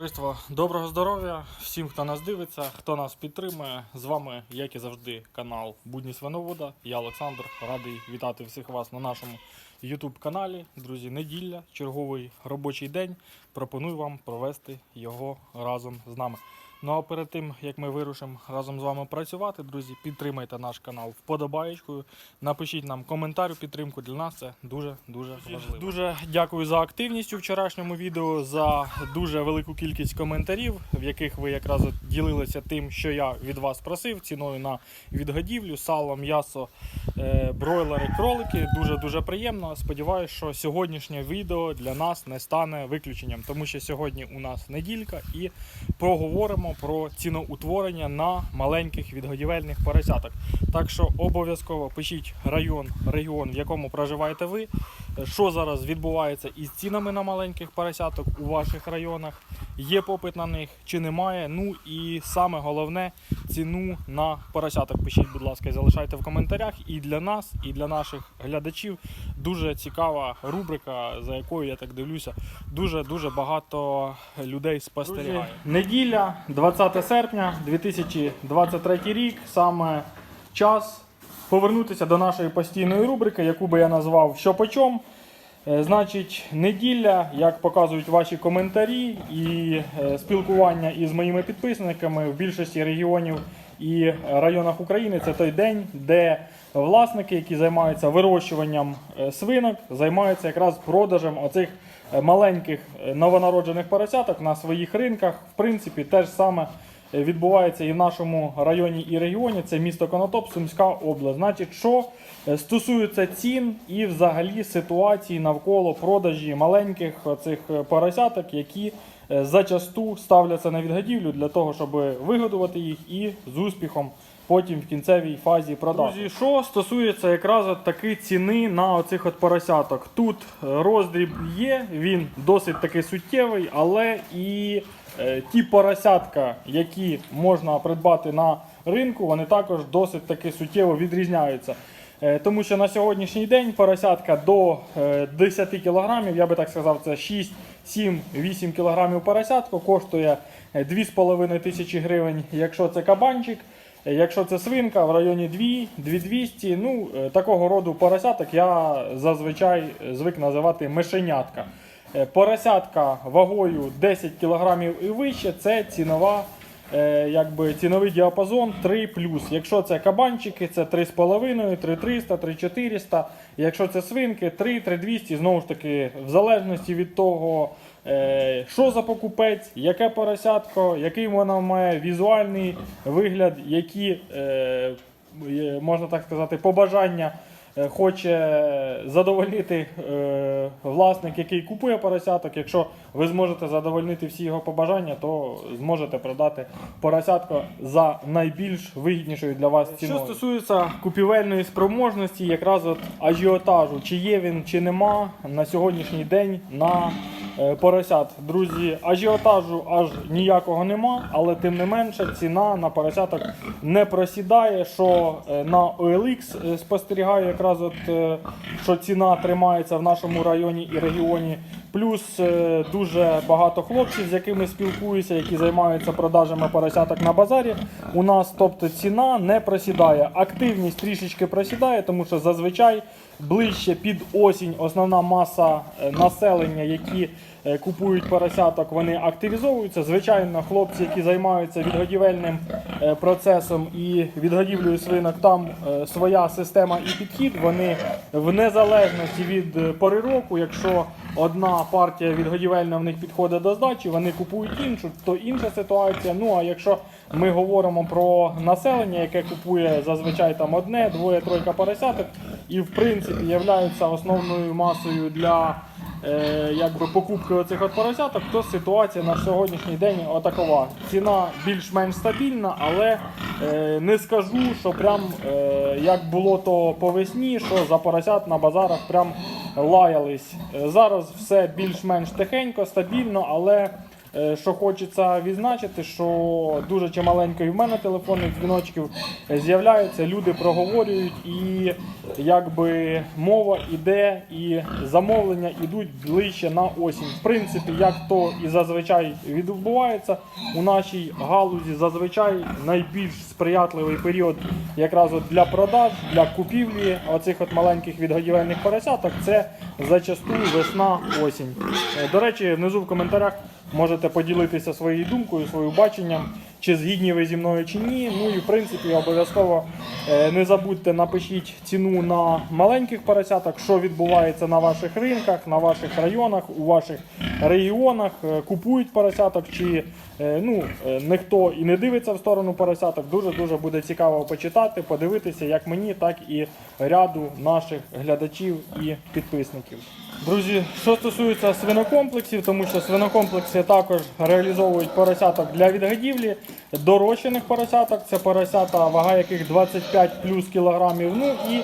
Товариство, Доброго здоров'я всім, хто нас дивиться, хто нас підтримує. З вами, як і завжди, канал Будні Свиновода. Я Олександр. Радий вітати всіх вас на нашому YouTube каналі. Друзі, неділя, черговий робочий день. Пропоную вам провести його разом з нами. Ну а перед тим як ми вирушимо разом з вами працювати, друзі, підтримайте наш канал вподобаєчкою. Напишіть нам коментар підтримку. Для нас це дуже дуже важливо. Дуже дякую за активність у вчорашньому відео, за дуже велику кількість коментарів, в яких ви якраз ділилися тим, що я від вас просив, ціною на відгодівлю, сало, м'ясо, е, бройлери, кролики. Дуже дуже приємно. Сподіваюся, що сьогоднішнє відео для нас не стане виключенням, тому що сьогодні у нас неділька і проговоримо про ціноутворення на маленьких відгодівельних поросяток. Так що обов'язково пишіть район, регіон, в якому проживаєте ви, що зараз відбувається із цінами на маленьких поросяток у ваших районах, є попит на них чи немає. Ну і саме головне ціну на поросяток. Пишіть, будь ласка, і залишайте в коментарях. І для нас, і для наших глядачів дуже цікава рубрика, за якою я так дивлюся, дуже дуже багато людей спостерігає. Неділя, 20 серпня 2023 рік. Саме час повернутися до нашої постійної рубрики, яку би я назвав Що по чому. Е, Значить, неділя, як показують ваші коментарі і е, спілкування із моїми підписниками в більшості регіонів і районах України, це той день, де власники, які займаються вирощуванням е, свинок, займаються якраз продажем оцих маленьких новонароджених поросяток на своїх ринках. В принципі, те ж саме відбувається і в нашому районі і регіоні. Це місто Конотоп, Сумська область. Значить, що е, стосується цін і взагалі ситуації навколо продажі маленьких цих поросяток, які е, зачасту ставляться на відгодівлю для того, щоб вигодувати їх і з успіхом. Потім в кінцевій фазі продати. Друзі, що стосується якраз от таки ціни на оцих от поросяток. Тут е, роздріб є, він досить таки суттєвий, але і е, ті поросятка, які можна придбати на ринку, вони також досить таки суттєво відрізняються. Е, Тому що на сьогоднішній день поросятка до е, 10 кг, я би так сказав, це 6, 7, 8 кг поросятку коштує е, 2,5 тисячі гривень, якщо це кабанчик. Якщо це свинка в районі 2, 2200, ну е, такого роду поросяток я зазвичай звик називати мишенятка. Е, Поросятка вагою 10 кг і вище це цінова, якби ціновий діапазон 3 Якщо це кабанчики, це 3,5, 3300, 3400. Якщо це свинки, 3, 3200, знову ж таки, в залежності від того, е, що за покупець, яке поросятко, який вона має візуальний вигляд, які, е, можна так сказати, побажання е, хоче задовольнити е, власник, який купує поросяток. Якщо ви зможете задовольнити всі його побажання, то зможете продати поросятко за найбільш вигіднішою для вас ціною. Що стосується купівельної спроможності, якраз от ажіотажу, чи є він, чи нема на сьогоднішній день на е, поросят. Друзі, ажіотажу аж ніякого нема, але тим не менше ціна на поросяток не просідає. Що е, на OLX е, спостерігаю, якраз от е, що ціна тримається в нашому районі і регіоні. Плюс е, дуже багато хлопців, з якими спілкуюся, які займаються продажами поросяток на базарі. У нас, тобто, ціна не просідає. Активність трішечки просідає, тому що зазвичай ближче під осінь основна маса е, населення, які купують поросяток, вони активізовуються. Звичайно, хлопці, які займаються відгодівельним е, процесом і відгодівлею свинок, там е, своя система і підхід. Вони в незалежності від е, пори року, якщо одна партія відгодівельна в них підходить до здачі, вони купують іншу, то інша ситуація. Ну а якщо ми говоримо про населення, яке купує зазвичай там одне, двоє, тройка поросяток, і в принципі являються основною масою для е, якби покупки оцих от поросяток, то ситуація на сьогоднішній день отакова. Ціна більш-менш стабільна, але е, не скажу, що прям е, як було то по весні, що за поросят на базарах прям лаялись. Е, Зараз все більш-менш тихенько, стабільно, але що хочеться відзначити, що дуже чималенько і в мене телефонних дзвіночків е, з'являються, люди проговорюють, і якби мова іде, і замовлення йдуть ближче на осінь. В принципі, як то і зазвичай відбувається у нашій галузі, зазвичай найбільш сприятливий період якраз от для продаж, для купівлі оцих от маленьких відгодівельних поросяток це зачасту весна осінь. Е, До речі, внизу в коментарях можете поділитися своєю думкою, своїм баченням, чи згідні ви зі мною чи ні. Ну і в принципі обов'язково е, не забудьте напишіть ціну на маленьких поросяток, що відбувається на ваших ринках, на ваших районах, у ваших регіонах, Е, купують поросяток, чи е, ну, ніхто і не дивиться в сторону поросяток. Дуже дуже буде цікаво почитати, подивитися як мені, так і ряду наших глядачів і підписників. Друзі, що стосується свинокомплексів, тому що свинокомплекси також реалізовують поросяток для відгодівлі, дорощених поросяток, це поросята, вага яких 25 плюс кілограмів. Ну і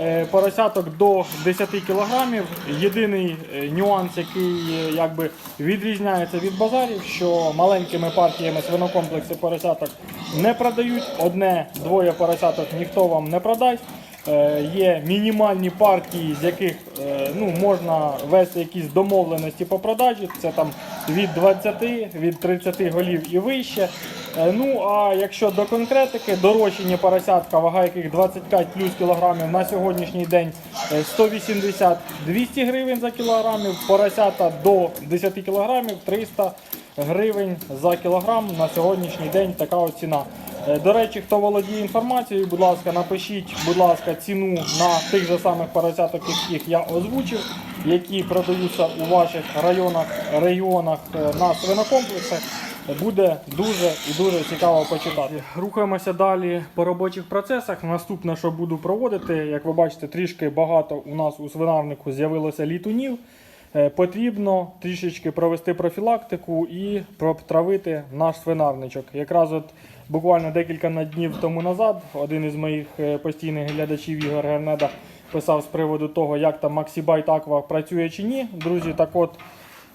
е, поросяток до 10 кілограмів. Єдиний е, нюанс, який е, якби відрізняється від базарів, що маленькими партіями свинокомплекси поросяток не продають. Одне-двоє поросяток ніхто вам не продасть. Е, Є мінімальні партії, з яких е, ну, можна вести якісь домовленості по продажі. Це там від 20, від 30 голів і вище. Е, Ну а якщо до конкретики, дорощені поросятка, вага яких 25 плюс кілограмів на сьогоднішній день е, 180-200 гривень за кілограмів, поросята до 10 кілограмів 300 гривень за кілограм на сьогоднішній день така от ціна. Е, До речі, хто володіє інформацією, будь ласка, напишіть, будь ласка, ціну на тих же самих поросяток, яких я озвучив, які продаються у ваших районах, регіонах е, на свинокомплексах. Буде дуже і дуже цікаво почитати. Рухаємося далі по робочих процесах. Наступне, що буду проводити, як ви бачите, трішки багато у нас у свинарнику з'явилося літунів. Е, Потрібно трішечки провести профілактику і протравити наш свинарничок. Якраз от буквально декілька днів тому назад один із моїх е, постійних глядачів Ігор Гернеда писав з приводу того, як там Maxibite Aqua працює чи ні. Друзі, так от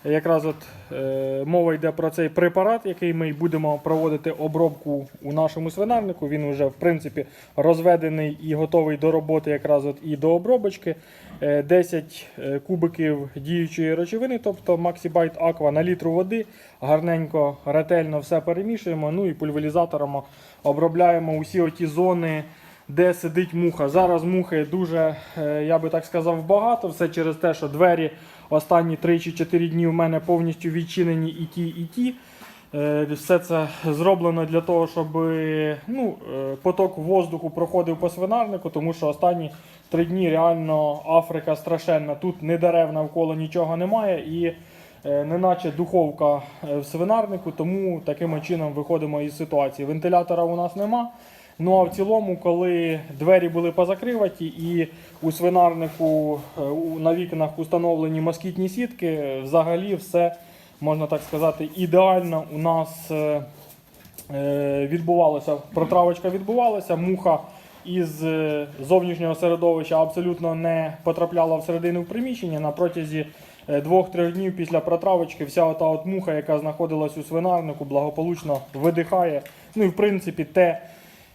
якраз от е, мова йде про цей препарат, який ми будемо проводити обробку у нашому свинарнику. Він вже в принципі розведений і готовий до роботи, якраз от і до обробочки. Е, 10 е, кубиків діючої речовини, тобто Maxibite Aqua на літру води. Гарненько, ретельно все перемішуємо. Ну і пульверізатором обробляємо усі оті зони. Де сидить муха. Зараз мухи дуже, е, я би так сказав, багато. Все через те, що двері останні 3 чи 4 дні в мене повністю відчинені і ті, і ті. Е, Все це зроблено для того, щоб ну, е, поток воздуху проходив по свинарнику, тому що останні три дні реально Африка страшенна. Тут не дерев навколо нічого немає і е, неначе духовка в свинарнику, тому таким чином виходимо із ситуації. Вентилятора у нас нема. Ну а в цілому, коли двері були позакриваті і у свинарнику е, на вікнах установлені москітні сітки, взагалі все, можна так сказати, ідеально у нас е, е, відбувалося. Протравочка відбувалася, муха із зовнішнього середовища абсолютно не потрапляла всередину приміщення. На протязі двох-трьох днів після протравочки вся ота от муха, яка знаходилась у свинарнику, благополучно видихає. Ну і в принципі те.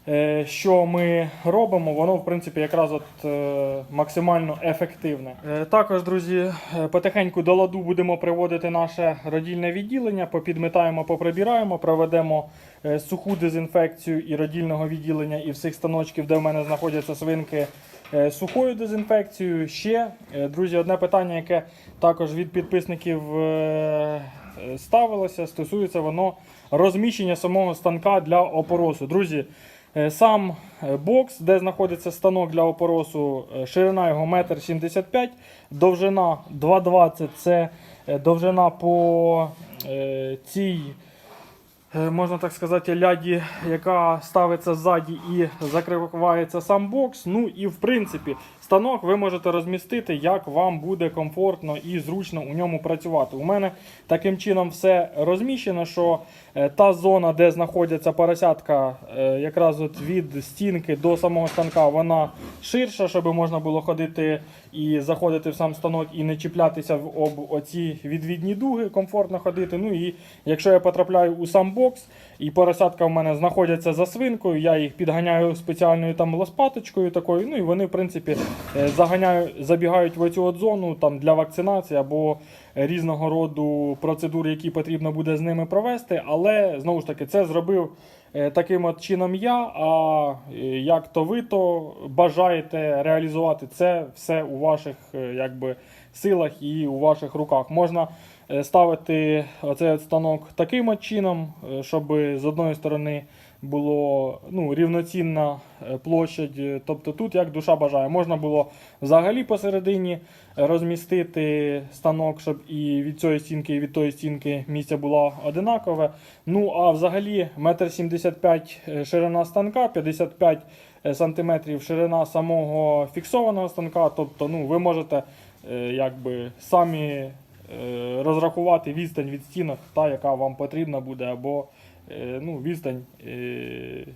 Е, що ми робимо, воно в принципі якраз от е, максимально ефективне. Е, Також, друзі, потихеньку до ладу будемо приводити наше родільне відділення, попідмітаємо, поприбираємо, проведемо суху дезінфекцію і родільного відділення і всіх станочків, де в мене знаходяться свинки. Сухою дезінфекцією. Ще, друзі, одне питання, яке також від підписників ставилося, стосується воно розміщення самого станка для опоросу. Друзі, Сам е, бокс, де знаходиться станок для опоросу, е, ширина його 1,75 м, довжина 2,20 це е, довжина по е, цій, е, можна так сказати, ляді, яка ставиться ззаді і закривається сам бокс. Ну і в принципі, станок ви можете розмістити, як вам буде комфортно і зручно у ньому працювати. У мене таким чином все розміщено, що е, та зона, де знаходяться поросятка, е, якраз от від стінки до самого станка, вона ширша, щоб можна було ходити і заходити в сам станок і не чіплятися об оці відвідні дуги, комфортно ходити. Ну і якщо я потрапляю у сам бокс, і поросятка в мене знаходяться за свинкою, я їх підганяю спеціальною там лоспаточкою такою. Ну і вони, в принципі, е, заганяю, забігають в цю от зону там для вакцинації або різного роду процедур, які потрібно буде з ними провести. Але знову ж таки, це зробив е, таким от чином я. А е, як то ви то бажаєте реалізувати це все у ваших якби, силах і у ваших руках. Можна ставити оцей станок таким чином, е, щоб з одної сторони було ну, рівноцінна е, площадь. Е, Тобто тут як душа бажає. Можна було взагалі посередині розмістити станок, щоб і від цієї стінки, і від тої стінки місця було одинакове. Ну а взагалі 1,75 м ширина станка, 55 см ширина самого фіксованого станка. Тобто ну, ви можете е, якби самі е, розрахувати відстань від стінок, та, яка вам потрібна буде, або е, ну, відстань, е,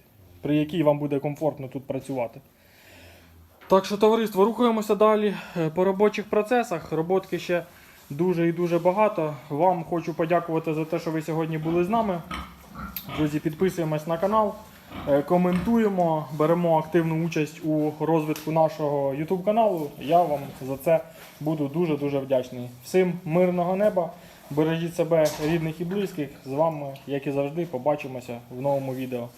при якій вам буде комфортно тут працювати. Так що, товариство, рухаємося далі е, по робочих процесах. Роботки ще дуже і дуже багато. Вам хочу подякувати за те, що ви сьогодні були з нами. Друзі, підписуємось на канал, е, коментуємо, беремо активну участь у розвитку нашого YouTube каналу. Я вам за це буду дуже-дуже вдячний. Всім мирного неба, бережіть себе, рідних і близьких. З вами, як і завжди, побачимося в новому відео.